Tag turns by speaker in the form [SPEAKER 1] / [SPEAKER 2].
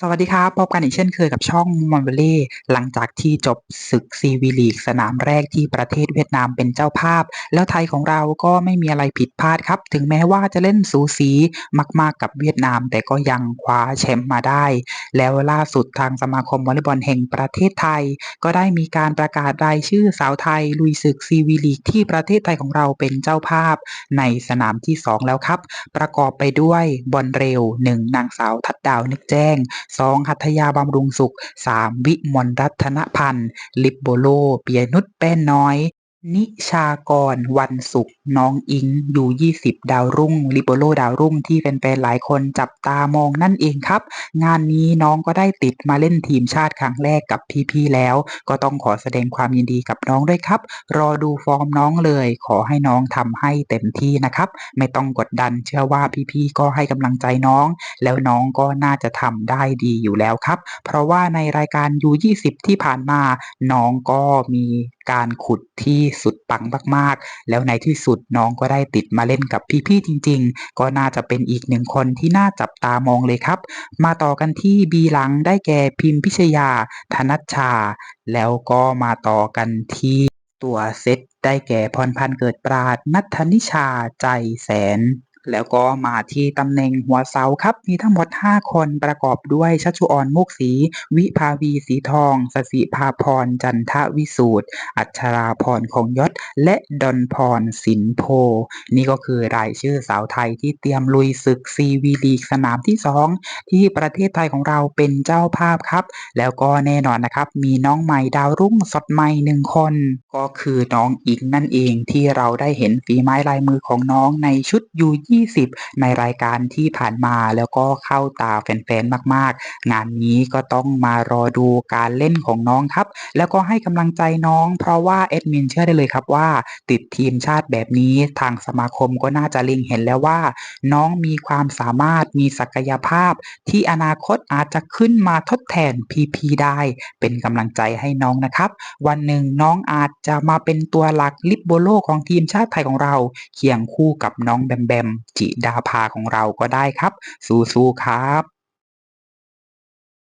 [SPEAKER 1] สวัสดีครับพบกันอีกเช่นเคยกับช่องมอนเบล่หลังจากที่จบศึกซีวีลีกสนามแรกที่ประเทศเวียดนามเป็นเจ้าภาพ แล้วไทยของเราก็ไม่มีอะไรผิดพลาดครับ ถึงแม้ว่าจะเล่นสูสีมากๆกับเวียดนาม แต่ก็ยังคว้าแชมป์มาได้ แล้วล่าสุดทางสมาคมวอลเลย์บอลแห่งประเทศไทย ก็ได้มีการประกาศรายชื่อสาวไทย ลุยศึกซีวีลีกที่ประเทศไทยของเราเป็นเจ้าภาพ ในสนามที่ 2 แล้วครับ ประกอบไปด้วยบอลเร็ว 1 นางสาวทัดดาวนึกแจ้ง2 หัตถยาบำรุงสุข 3 วิมลรัตนพันธ์ ลิบโบโล เปียนุชแป้นน้อย นิชากร วันศุกร์ น้องอิง ยู20ดาวรุ่ง ลิปโบโลดาวรุ่งที่แฟนๆหลายคนจับตามองนั่นเองครับ งานนี้น้องก็ได้ติดมาเล่นทีมชาติครั้งแรกกับพี่ๆแล้ว ก็ต้องขอแสดงความยินดีกับน้องด้วยครับ รอดูฟอร์มน้องเลย ขอให้น้องทำให้เต็มที่นะครับ ไม่ต้องกดดันเชื่อว่าพี่ๆก็ให้กำลังใจน้อง แล้วน้องก็น่าจะทำได้ดีอยู่แล้วครับ เพราะว่าในรายการ U20 ที่ผ่านมา น้องก็มีการขุดที่สุดปังมากๆ แล้วในที่สุดน้องก็ได้ติดมาเล่นกับพี่ๆจริง ๆ ก็น่าจะเป็นอีกหนึ่งคนที่น่าจับตามองเลยครับ มาต่อกันที่บีหลังได้แก่พิมพิชยา ธนัชชา แล้วก็มาต่อกันที่ตัวเซตได้แก่พรพันธ์เกิดปราดนัทนิชาใจแสน แล้วก็มาที่ตำแหน่งหัวเสาครับ มีทั้งหมด 5 คนประกอบด้วยชัชชุออนมุกศรีวิภาวีสีทอง สสิภาพร จันทวิสูตร อัชราพรคงยศ และดอนพรสินโพ นี่ก็คือรายชื่อสาวไทยที่เตรียมลุยศึกซีวีลีกสนามที่ 2 ที่ประเทศไทยของเราเป็นเจ้าภาพครับ แล้วก็แน่นอนนะครับ มีน้องใหม่ดาวรุ่งสดใหม่หนึ่งคน ก็คือน้องอิงนั่นเองที่เราได้เห็นฝีไม้ลายมือของน้องในชุดยู20 ในรายการที่ผ่านมาแล้วก็เข้าตาแฟนๆมากๆ งานนี้ก็ต้องมารอดูการเล่นของน้องครับ แล้วก็ให้กำลังใจน้อง เพราะว่าแอดมินเชื่อได้เลยครับว่า ติดทีมชาติแบบนี้ทางสมาคมก็น่าจะเล็งเห็นแล้วว่า น้องมีความสามารถมีศักยภาพ ที่อนาคตอาจจะขึ้นมาทดแทนพีพีได้ เป็นกำลังใจให้น้องนะครับ วันหนึ่งน้องอาจจะมาเป็นตัวหลักลิปโบโลของทีมชาติไทยของเรา เคียงคู่กับน้องแบมแบมจิดาภาของเราก็ได้ครับ สู้ๆครับ